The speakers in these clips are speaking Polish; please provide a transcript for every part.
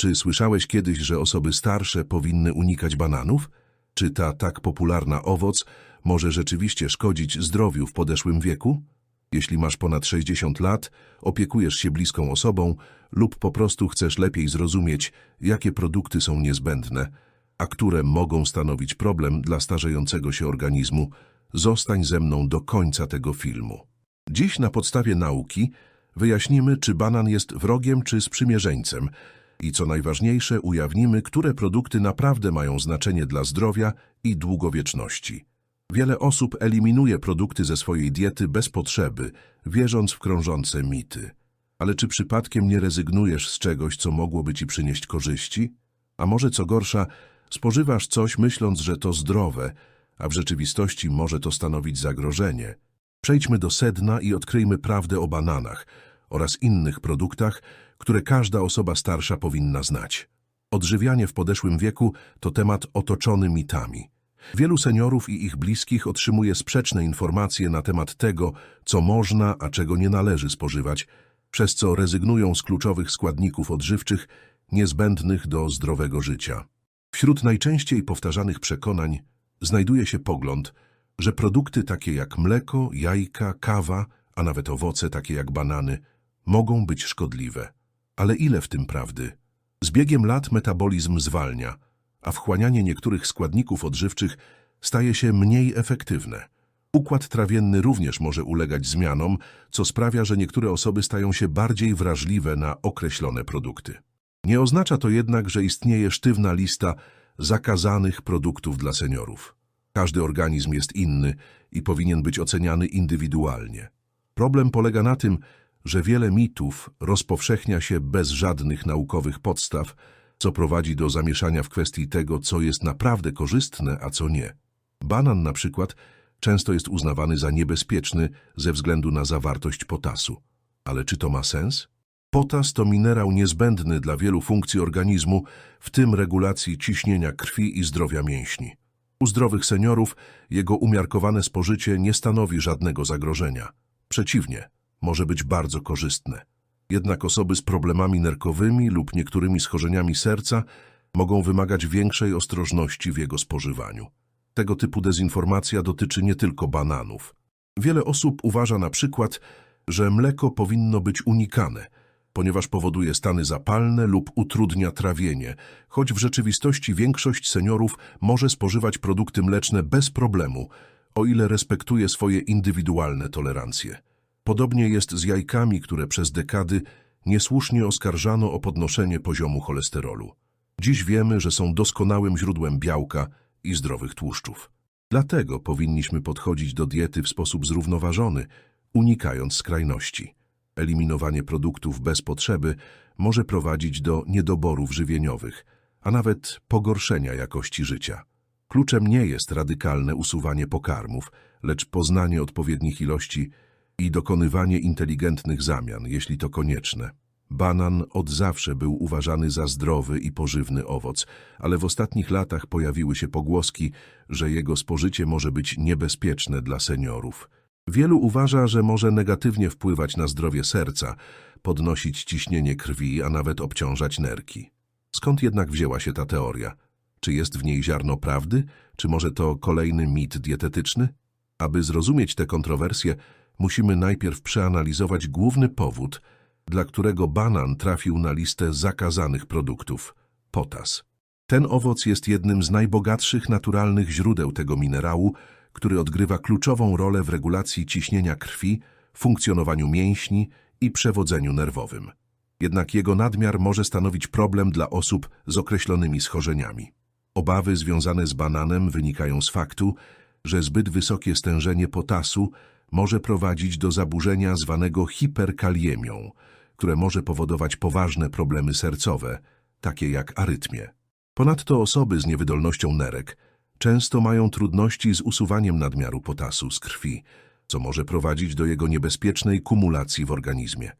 Czy słyszałeś kiedyś, że osoby starsze powinny unikać bananów? Czy ta tak popularna owoc może rzeczywiście szkodzić zdrowiu w podeszłym wieku? Jeśli masz ponad 60 lat, opiekujesz się bliską osobą lub po prostu chcesz lepiej zrozumieć, jakie produkty są niezbędne, a które mogą stanowić problem dla starzejącego się organizmu, zostań ze mną do końca tego filmu. Dziś na podstawie nauki wyjaśnimy, czy banan jest wrogiem czy sprzymierzeńcem i co najważniejsze ujawnimy, które produkty naprawdę mają znaczenie dla zdrowia i długowieczności. Wiele osób eliminuje produkty ze swojej diety bez potrzeby, wierząc w krążące mity. Ale czy przypadkiem nie rezygnujesz z czegoś, co mogłoby ci przynieść korzyści? A może co gorsza, spożywasz coś myśląc, że to zdrowe, a w rzeczywistości może to stanowić zagrożenie? Przejdźmy do sedna i odkryjmy prawdę o bananach oraz innych produktach, które każda osoba starsza powinna znać. Odżywianie w podeszłym wieku to temat otoczony mitami. Wielu seniorów i ich bliskich otrzymuje sprzeczne informacje na temat tego, co można, a czego nie należy spożywać, przez co rezygnują z kluczowych składników odżywczych niezbędnych do zdrowego życia. Wśród najczęściej powtarzanych przekonań znajduje się pogląd, że produkty takie jak mleko, jajka, kawa, a nawet owoce takie jak banany mogą być szkodliwe. Ale ile w tym prawdy? Z biegiem lat metabolizm zwalnia, a wchłanianie niektórych składników odżywczych staje się mniej efektywne. Układ trawienny również może ulegać zmianom, co sprawia, że niektóre osoby stają się bardziej wrażliwe na określone produkty. Nie oznacza to jednak, że istnieje sztywna lista zakazanych produktów dla seniorów. Każdy organizm jest inny i powinien być oceniany indywidualnie. Problem polega na tym, że wiele mitów rozpowszechnia się bez żadnych naukowych podstaw, co prowadzi do zamieszania w kwestii tego, co jest naprawdę korzystne, a co nie. Banan na przykład często jest uznawany za niebezpieczny ze względu na zawartość potasu. Ale czy to ma sens? Potas to minerał niezbędny dla wielu funkcji organizmu, w tym regulacji ciśnienia krwi i zdrowia mięśni. U zdrowych seniorów jego umiarkowane spożycie nie stanowi żadnego zagrożenia. Przeciwnie, może być bardzo korzystne. Jednak osoby z problemami nerkowymi lub niektórymi schorzeniami serca mogą wymagać większej ostrożności w jego spożywaniu. Tego typu dezinformacja dotyczy nie tylko bananów. Wiele osób uważa na przykład, że mleko powinno być unikane, ponieważ powoduje stany zapalne lub utrudnia trawienie, choć w rzeczywistości większość seniorów może spożywać produkty mleczne bez problemu, o ile respektuje swoje indywidualne tolerancje. Podobnie jest z jajkami, które przez dekady niesłusznie oskarżano o podnoszenie poziomu cholesterolu. Dziś wiemy, że są doskonałym źródłem białka i zdrowych tłuszczów. Dlatego powinniśmy podchodzić do diety w sposób zrównoważony, unikając skrajności. Eliminowanie produktów bez potrzeby może prowadzić do niedoborów żywieniowych, a nawet pogorszenia jakości życia. Kluczem nie jest radykalne usuwanie pokarmów, lecz poznanie odpowiednich ilości i dokonywanie inteligentnych zamian, jeśli to konieczne. Banan od zawsze był uważany za zdrowy i pożywny owoc, ale w ostatnich latach pojawiły się pogłoski, że jego spożycie może być niebezpieczne dla seniorów. Wielu uważa, że może negatywnie wpływać na zdrowie serca, podnosić ciśnienie krwi, a nawet obciążać nerki. Skąd jednak wzięła się ta teoria? Czy jest w niej ziarno prawdy, czy może to kolejny mit dietetyczny? Aby zrozumieć te kontrowersje, musimy najpierw przeanalizować główny powód, dla którego banan trafił na listę zakazanych produktów – potas. Ten owoc jest jednym z najbogatszych naturalnych źródeł tego minerału, który odgrywa kluczową rolę w regulacji ciśnienia krwi, funkcjonowaniu mięśni i przewodzeniu nerwowym. Jednak jego nadmiar może stanowić problem dla osób z określonymi schorzeniami. Obawy związane z bananem wynikają z faktu, że zbyt wysokie stężenie potasu może prowadzić do zaburzenia zwanego hiperkaliemią, które może powodować poważne problemy sercowe, takie jak arytmie. Ponadto osoby z niewydolnością nerek często mają trudności z usuwaniem nadmiaru potasu z krwi, co może prowadzić do jego niebezpiecznej kumulacji w organizmie.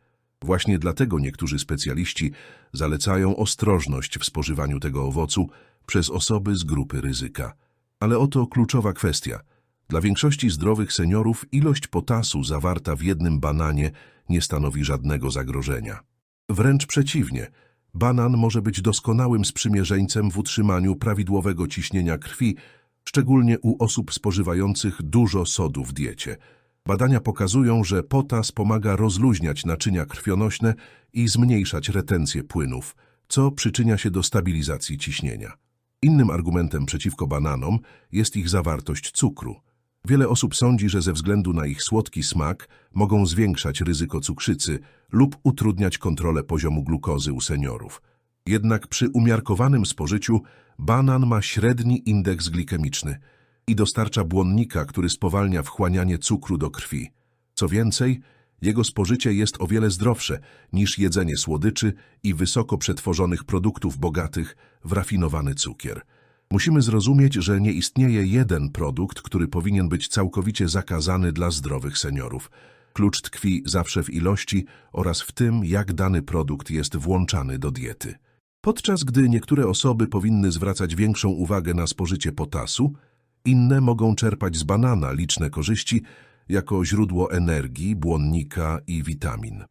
Właśnie dlatego niektórzy specjaliści zalecają ostrożność w spożywaniu tego owocu przez osoby z grupy ryzyka. Ale oto kluczowa kwestia. Dla większości zdrowych seniorów ilość potasu zawarta w jednym bananie nie stanowi żadnego zagrożenia. Wręcz przeciwnie, Banan może być doskonałym sprzymierzeńcem w utrzymaniu prawidłowego ciśnienia krwi, szczególnie u osób spożywających dużo sodu w diecie. Badania pokazują, że potas pomaga rozluźniać naczynia krwionośne i zmniejszać retencję płynów, co przyczynia się do stabilizacji ciśnienia. Innym argumentem przeciwko bananom jest ich zawartość cukru. Wiele osób sądzi, że ze względu na ich słodki smak mogą zwiększać ryzyko cukrzycy lub utrudniać kontrolę poziomu glukozy u seniorów. Jednak przy umiarkowanym spożyciu banan ma średni indeks glikemiczny i dostarcza błonnika, który spowalnia wchłanianie cukru do krwi. Co więcej, jego spożycie jest o wiele zdrowsze niż jedzenie słodyczy i wysoko przetworzonych produktów bogatych w rafinowany cukier. Musimy zrozumieć, że nie istnieje jeden produkt, który powinien być całkowicie zakazany dla zdrowych seniorów. Klucz tkwi zawsze w ilości oraz w tym, jak dany produkt jest włączany do diety. Podczas gdy niektóre osoby powinny zwracać większą uwagę na spożycie potasu, inne mogą czerpać z banana liczne korzyści jako źródło energii, błonnika i witamin.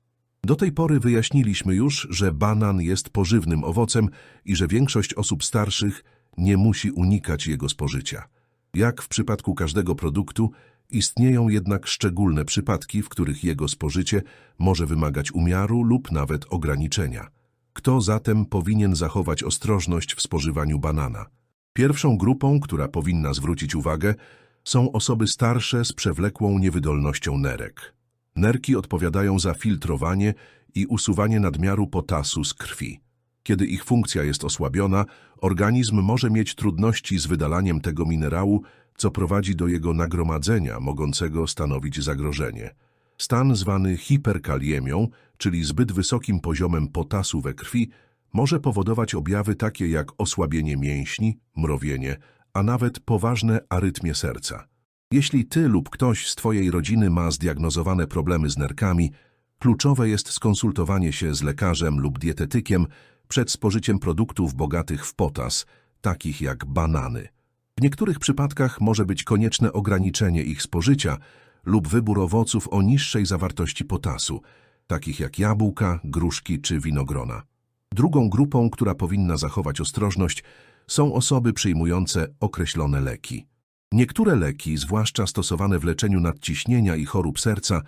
Do tej pory wyjaśniliśmy już, że banan jest pożywnym owocem i że większość osób starszych nie musi unikać jego spożycia. Jak w przypadku każdego produktu, istnieją jednak szczególne przypadki, w których jego spożycie może wymagać umiaru lub nawet ograniczenia. Kto zatem powinien zachować ostrożność w spożywaniu banana? Pierwszą grupą, która powinna zwrócić uwagę, są osoby starsze z przewlekłą niewydolnością nerek. Nerki odpowiadają za filtrowanie i usuwanie nadmiaru potasu z krwi. Kiedy ich funkcja jest osłabiona, organizm może mieć trudności z wydalaniem tego minerału, co prowadzi do jego nagromadzenia, mogącego stanowić zagrożenie. Stan zwany hiperkaliemią, czyli zbyt wysokim poziomem potasu we krwi, może powodować objawy takie jak osłabienie mięśni, mrowienie, a nawet poważne arytmie serca. Jeśli ty lub ktoś z twojej rodziny ma zdiagnozowane problemy z nerkami, kluczowe jest skonsultowanie się z lekarzem lub dietetykiem przed spożyciem produktów bogatych w potas, takich jak banany. W niektórych przypadkach może być konieczne ograniczenie ich spożycia lub wybór owoców o niższej zawartości potasu, takich jak jabłka, gruszki czy winogrona. Drugą grupą, która powinna zachować ostrożność, są osoby przyjmujące określone leki. Niektóre leki, zwłaszcza stosowane w leczeniu nadciśnienia i chorób serca,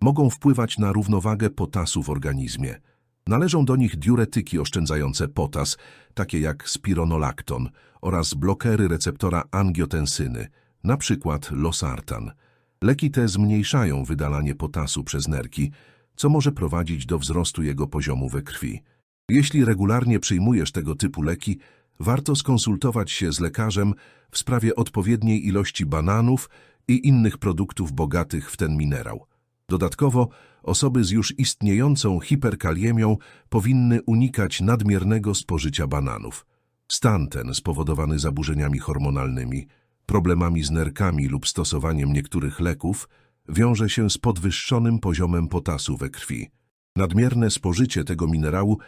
mogą wpływać na równowagę potasu w organizmie. Należą do nich diuretyki oszczędzające potas, takie jak spironolakton oraz blokery receptora angiotensyny, przykład losartan. Leki te zmniejszają wydalanie potasu przez nerki, co może prowadzić do wzrostu jego poziomu we krwi. Jeśli regularnie przyjmujesz tego typu leki, warto skonsultować się z lekarzem w sprawie odpowiedniej ilości bananów i innych produktów bogatych w ten minerał. Dodatkowo osoby z już istniejącą hiperkaliemią powinny unikać nadmiernego spożycia bananów. Stan ten spowodowany zaburzeniami hormonalnymi, problemami z nerkami lub stosowaniem niektórych leków wiąże się z podwyższonym poziomem potasu we krwi. Nadmierne spożycie tego minerału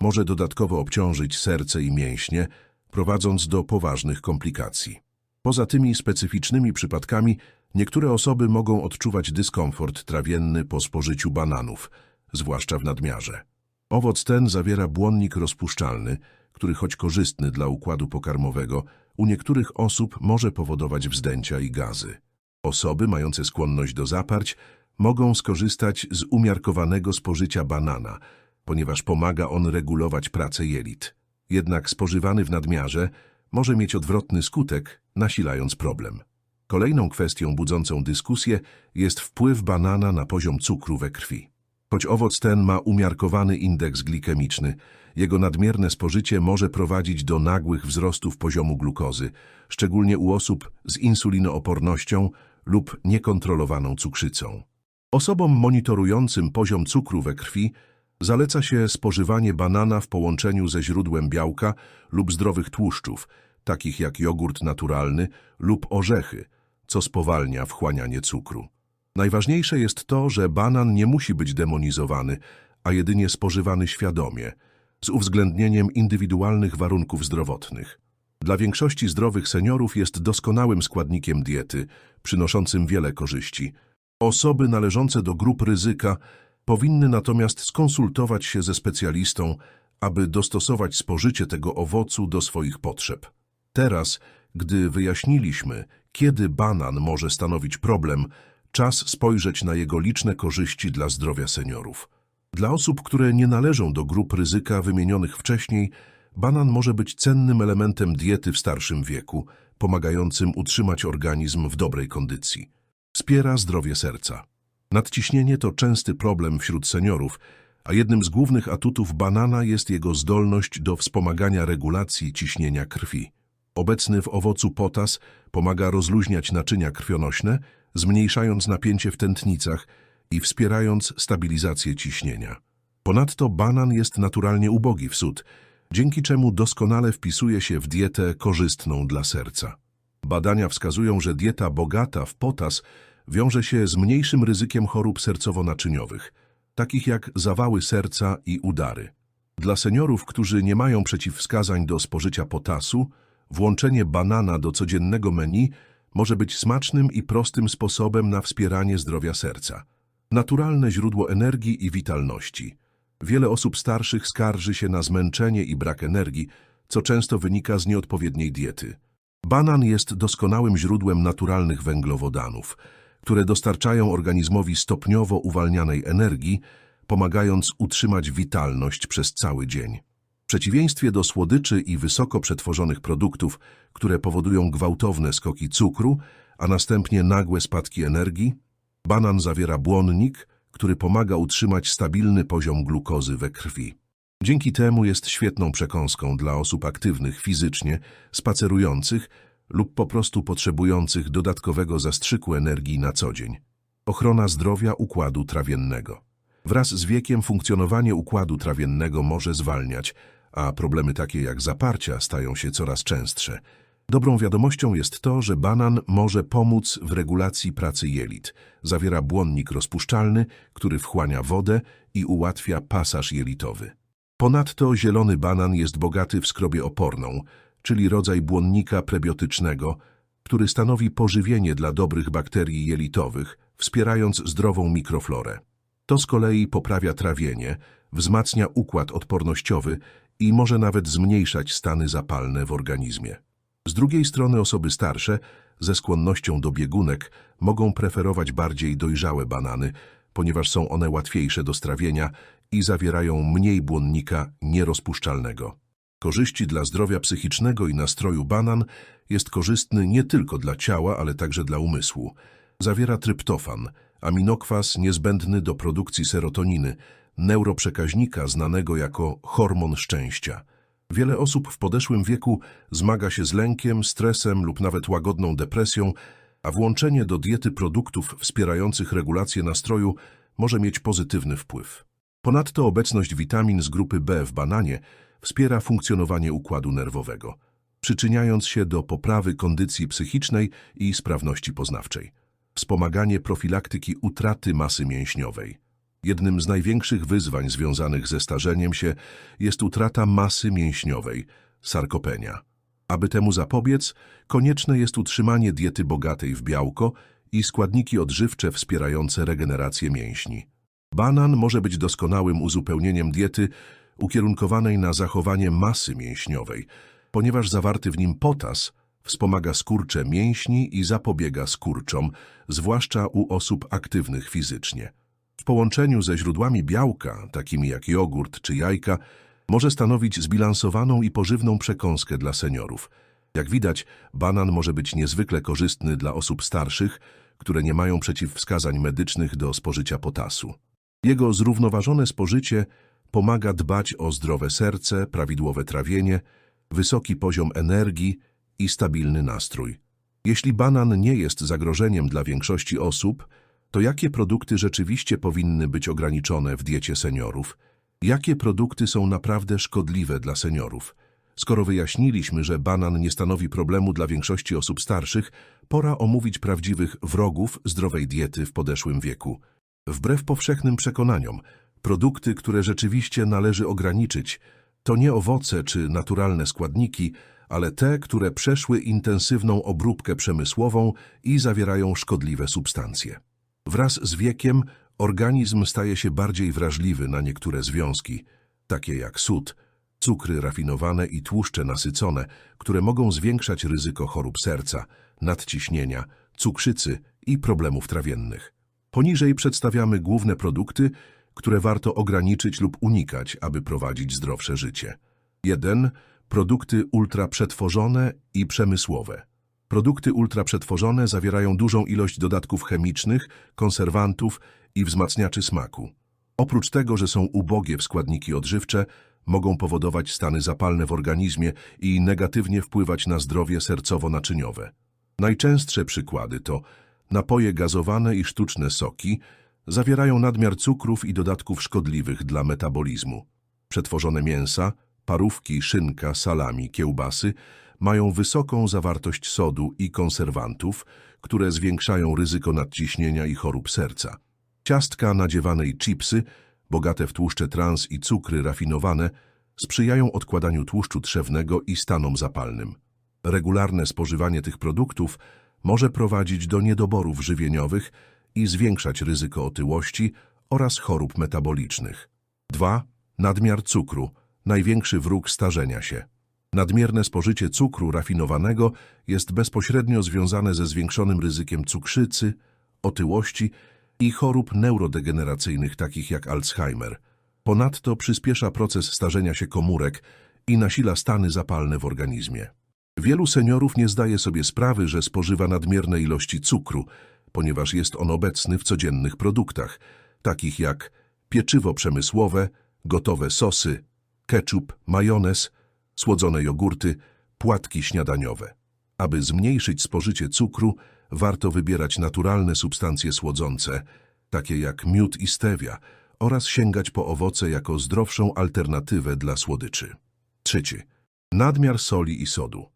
może dodatkowo obciążyć serce i mięśnie, prowadząc do poważnych komplikacji. Poza tymi specyficznymi przypadkami niektóre osoby mogą odczuwać dyskomfort trawienny po spożyciu bananów, zwłaszcza w nadmiarze. Owoc ten zawiera błonnik rozpuszczalny, który choć korzystny dla układu pokarmowego, u niektórych osób może powodować wzdęcia i gazy. Osoby mające skłonność do zaparć mogą skorzystać z umiarkowanego spożycia banana, ponieważ pomaga on regulować pracę jelit. Jednak spożywany w nadmiarze może mieć odwrotny skutek, nasilając problem. Kolejną kwestią budzącą dyskusję jest wpływ banana na poziom cukru we krwi. Choć owoc ten ma umiarkowany indeks glikemiczny, jego nadmierne spożycie może prowadzić do nagłych wzrostów poziomu glukozy, szczególnie u osób z insulinoopornością lub niekontrolowaną cukrzycą. Osobom monitorującym poziom cukru we krwi zaleca się spożywanie banana w połączeniu ze źródłem białka lub zdrowych tłuszczów, takich jak jogurt naturalny lub orzechy, co spowalnia wchłanianie cukru. Najważniejsze jest to, że banan nie musi być demonizowany, a jedynie spożywany świadomie, z uwzględnieniem indywidualnych warunków zdrowotnych. Dla większości zdrowych seniorów jest doskonałym składnikiem diety, przynoszącym wiele korzyści. Osoby należące do grup ryzyka powinny natomiast skonsultować się ze specjalistą, aby dostosować spożycie tego owocu do swoich potrzeb. Teraz, gdy wyjaśniliśmy, kiedy banan może stanowić problem, czas spojrzeć na jego liczne korzyści dla zdrowia seniorów. Dla osób, które nie należą do grup ryzyka wymienionych wcześniej, banan może być cennym elementem diety w starszym wieku, pomagającym utrzymać organizm w dobrej kondycji. Wspiera zdrowie serca. Nadciśnienie to częsty problem wśród seniorów, a jednym z głównych atutów banana jest jego zdolność do wspomagania regulacji ciśnienia krwi. Obecny w owocu potas pomaga rozluźniać naczynia krwionośne, zmniejszając napięcie w tętnicach i wspierając stabilizację ciśnienia. Ponadto banan jest naturalnie ubogi w sód, dzięki czemu doskonale wpisuje się w dietę korzystną dla serca. Badania wskazują, że dieta bogata w potas wiąże się z mniejszym ryzykiem chorób sercowo-naczyniowych, takich jak zawały serca i udary. Dla seniorów, którzy nie mają przeciwwskazań do spożycia potasu, włączenie banana do codziennego menu może być smacznym i prostym sposobem na wspieranie zdrowia serca. Naturalne źródło energii i witalności. Wiele osób starszych skarży się na zmęczenie i brak energii, co często wynika z nieodpowiedniej diety. Banan jest doskonałym źródłem naturalnych węglowodanów, które dostarczają organizmowi stopniowo uwalnianej energii, pomagając utrzymać witalność przez cały dzień. W przeciwieństwie do słodyczy i wysoko przetworzonych produktów, które powodują gwałtowne skoki cukru, a następnie nagłe spadki energii, banan zawiera błonnik, który pomaga utrzymać stabilny poziom glukozy we krwi. Dzięki temu jest świetną przekąską dla osób aktywnych fizycznie, spacerujących lub po prostu potrzebujących dodatkowego zastrzyku energii na co dzień. Ochrona zdrowia układu trawiennego. Wraz z wiekiem funkcjonowanie układu trawiennego może zwalniać, a problemy takie jak zaparcia stają się coraz częstsze. Dobrą wiadomością jest to, że banan może pomóc w regulacji pracy jelit. Zawiera błonnik rozpuszczalny, który wchłania wodę i ułatwia pasaż jelitowy. Ponadto zielony banan jest bogaty w skrobię oporną, czyli rodzaj błonnika prebiotycznego, który stanowi pożywienie dla dobrych bakterii jelitowych, wspierając zdrową mikroflorę. To z kolei poprawia trawienie, wzmacnia układ odpornościowy i może nawet zmniejszać stany zapalne w organizmie. Z drugiej strony osoby starsze, ze skłonnością do biegunek, mogą preferować bardziej dojrzałe banany, ponieważ są one łatwiejsze do strawienia i zawierają mniej błonnika nierozpuszczalnego. Korzyści dla zdrowia psychicznego i nastroju banan jest korzystny nie tylko dla ciała, ale także dla umysłu. Zawiera tryptofan, aminokwas niezbędny do produkcji serotoniny, neuroprzekaźnika znanego jako hormon szczęścia. Wiele osób w podeszłym wieku zmaga się z lękiem, stresem lub nawet łagodną depresją, a włączenie do diety produktów wspierających regulację nastroju może mieć pozytywny wpływ. Ponadto obecność witamin z grupy B w bananie wspiera funkcjonowanie układu nerwowego, przyczyniając się do poprawy kondycji psychicznej i sprawności poznawczej. Wspomaganie profilaktyki utraty masy mięśniowej. Jednym z największych wyzwań związanych ze starzeniem się jest utrata masy mięśniowej, sarkopenia. Aby temu zapobiec, konieczne jest utrzymanie diety bogatej w białko i składniki odżywcze wspierające regenerację mięśni. Banan może być doskonałym uzupełnieniem diety ukierunkowanej na zachowanie masy mięśniowej, ponieważ zawarty w nim potas wspomaga skurcze mięśni i zapobiega skurczom, zwłaszcza u osób aktywnych fizycznie. Połączeniu ze źródłami białka, takimi jak jogurt czy jajka, może stanowić zbilansowaną i pożywną przekąskę dla seniorów. Jak widać, banan może być niezwykle korzystny dla osób starszych, które nie mają przeciwwskazań medycznych do spożycia potasu. Jego zrównoważone spożycie pomaga dbać o zdrowe serce, prawidłowe trawienie, wysoki poziom energii i stabilny nastrój. Jeśli banan nie jest zagrożeniem dla większości osób, to jakie produkty rzeczywiście powinny być ograniczone w diecie seniorów? Jakie produkty są naprawdę szkodliwe dla seniorów? Skoro wyjaśniliśmy, że banan nie stanowi problemu dla większości osób starszych, pora omówić prawdziwych wrogów zdrowej diety w podeszłym wieku. Wbrew powszechnym przekonaniom, produkty, które rzeczywiście należy ograniczyć, to nie owoce czy naturalne składniki, ale te, które przeszły intensywną obróbkę przemysłową i zawierają szkodliwe substancje. Wraz z wiekiem organizm staje się bardziej wrażliwy na niektóre związki, takie jak sód, cukry rafinowane i tłuszcze nasycone, które mogą zwiększać ryzyko chorób serca, nadciśnienia, cukrzycy i problemów trawiennych. Poniżej przedstawiamy główne produkty, które warto ograniczyć lub unikać, aby prowadzić zdrowsze życie. 1. Produkty ultraprzetworzone i przemysłowe. Produkty ultraprzetworzone zawierają dużą ilość dodatków chemicznych, konserwantów i wzmacniaczy smaku. Oprócz tego, że są ubogie w składniki odżywcze, mogą powodować stany zapalne w organizmie i negatywnie wpływać na zdrowie sercowo-naczyniowe. Najczęstsze przykłady to napoje gazowane i sztuczne soki zawierają nadmiar cukrów i dodatków szkodliwych dla metabolizmu. Przetworzone mięsa, parówki, szynka, salami, kiełbasy mają wysoką zawartość sodu i konserwantów, które zwiększają ryzyko nadciśnienia i chorób serca. Ciastka, nadziewane i chipsy, bogate w tłuszcze trans i cukry rafinowane, sprzyjają odkładaniu tłuszczu trzewnego i stanom zapalnym. Regularne spożywanie tych produktów może prowadzić do niedoborów żywieniowych i zwiększać ryzyko otyłości oraz chorób metabolicznych. 2. Nadmiar cukru, największy wróg starzenia się. Nadmierne spożycie cukru rafinowanego jest bezpośrednio związane ze zwiększonym ryzykiem cukrzycy, otyłości i chorób neurodegeneracyjnych takich jak Alzheimer. Ponadto przyspiesza proces starzenia się komórek i nasila stany zapalne w organizmie. Wielu seniorów nie zdaje sobie sprawy, że spożywa nadmierne ilości cukru, ponieważ jest on obecny w codziennych produktach, takich jak pieczywo przemysłowe, gotowe sosy, ketchup, majonez, słodzone jogurty, płatki śniadaniowe. Aby zmniejszyć spożycie cukru, warto wybierać naturalne substancje słodzące, takie jak miód i stevia, oraz sięgać po owoce jako zdrowszą alternatywę dla słodyczy. Trzeci. Nadmiar soli i sodu.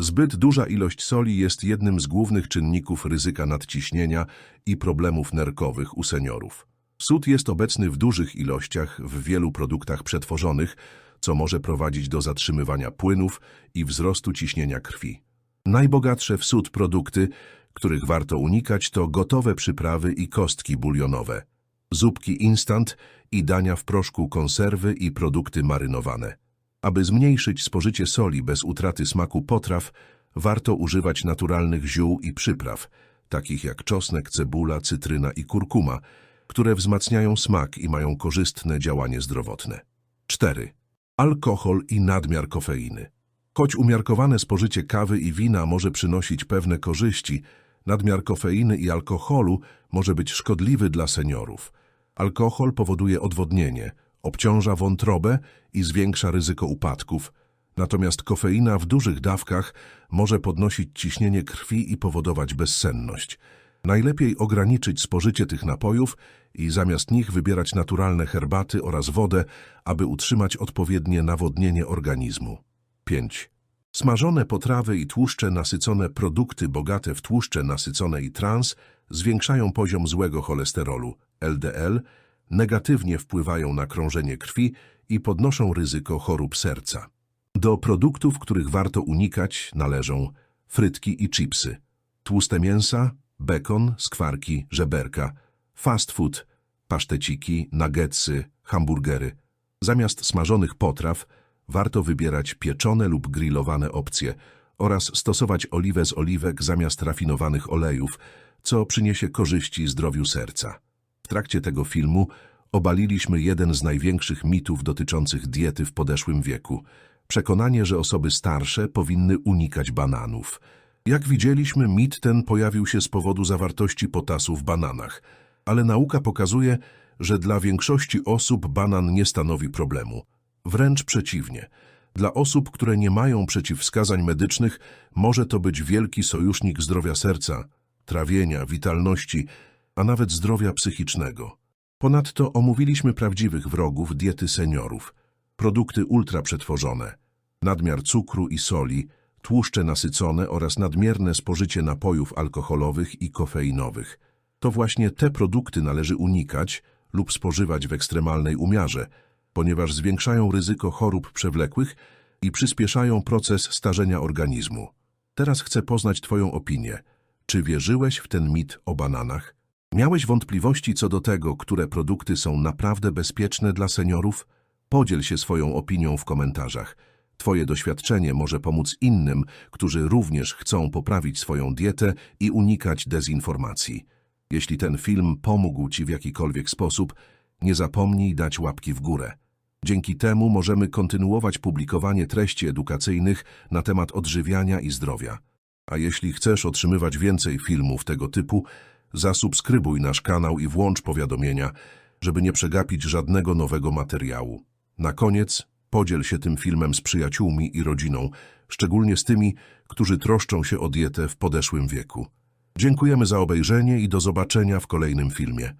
Zbyt duża ilość soli jest jednym z głównych czynników ryzyka nadciśnienia i problemów nerkowych u seniorów. Sód jest obecny w dużych ilościach w wielu produktach przetworzonych, co może prowadzić do zatrzymywania płynów i wzrostu ciśnienia krwi. Najbogatsze w sód produkty, których warto unikać, to gotowe przyprawy i kostki bulionowe, zupki instant i dania w proszku konserwy i produkty marynowane. Aby zmniejszyć spożycie soli bez utraty smaku potraw, warto używać naturalnych ziół i przypraw, takich jak czosnek, cebula, cytryna i kurkuma, które wzmacniają smak i mają korzystne działanie zdrowotne. 4. Alkohol i nadmiar kofeiny. Choć umiarkowane spożycie kawy i wina może przynosić pewne korzyści, nadmiar kofeiny i alkoholu może być szkodliwy dla seniorów. Alkohol powoduje odwodnienie, obciąża wątrobę i zwiększa ryzyko upadków, natomiast kofeina w dużych dawkach może podnosić ciśnienie krwi i powodować bezsenność. Najlepiej ograniczyć spożycie tych napojów i zamiast nich wybierać naturalne herbaty oraz wodę, aby utrzymać odpowiednie nawodnienie organizmu. 5. Smażone potrawy i tłuszcze nasycone produkty bogate w tłuszcze nasycone i trans zwiększają poziom złego cholesterolu, LDL, negatywnie wpływają na krążenie krwi i podnoszą ryzyko chorób serca. Do produktów, których warto unikać, należą frytki i chipsy, tłuste mięsa, bekon, skwarki, żeberka, fast food, paszteciki, nuggetsy, hamburgery. Zamiast smażonych potraw warto wybierać pieczone lub grillowane opcje oraz stosować oliwę z oliwek zamiast rafinowanych olejów, co przyniesie korzyści zdrowiu serca. W trakcie tego filmu obaliliśmy jeden z największych mitów dotyczących diety w podeszłym wieku. Przekonanie, że osoby starsze powinny unikać bananów. Jak widzieliśmy, mit ten pojawił się z powodu zawartości potasu w bananach, ale nauka pokazuje, że dla większości osób banan nie stanowi problemu. Wręcz przeciwnie. Dla osób, które nie mają przeciwwskazań medycznych, może to być wielki sojusznik zdrowia serca, trawienia, witalności, a nawet zdrowia psychicznego. Ponadto omówiliśmy prawdziwych wrogów diety seniorów, produkty ultraprzetworzone, nadmiar cukru i soli, tłuszcze nasycone oraz nadmierne spożycie napojów alkoholowych i kofeinowych. To właśnie te produkty należy unikać lub spożywać w ekstremalnej umiarze, ponieważ zwiększają ryzyko chorób przewlekłych i przyspieszają proces starzenia organizmu. Teraz chcę poznać Twoją opinię. Czy wierzyłeś w ten mit o bananach? Miałeś wątpliwości co do tego, które produkty są naprawdę bezpieczne dla seniorów? Podziel się swoją opinią w komentarzach. Twoje doświadczenie może pomóc innym, którzy również chcą poprawić swoją dietę i unikać dezinformacji. Jeśli ten film pomógł Ci w jakikolwiek sposób, nie zapomnij dać łapki w górę. Dzięki temu możemy kontynuować publikowanie treści edukacyjnych na temat odżywiania i zdrowia. A jeśli chcesz otrzymywać więcej filmów tego typu, zasubskrybuj nasz kanał i włącz powiadomienia, żeby nie przegapić żadnego nowego materiału. Na koniec podziel się tym filmem z przyjaciółmi i rodziną, szczególnie z tymi, którzy troszczą się o dietę w podeszłym wieku. Dziękujemy za obejrzenie i do zobaczenia w kolejnym filmie.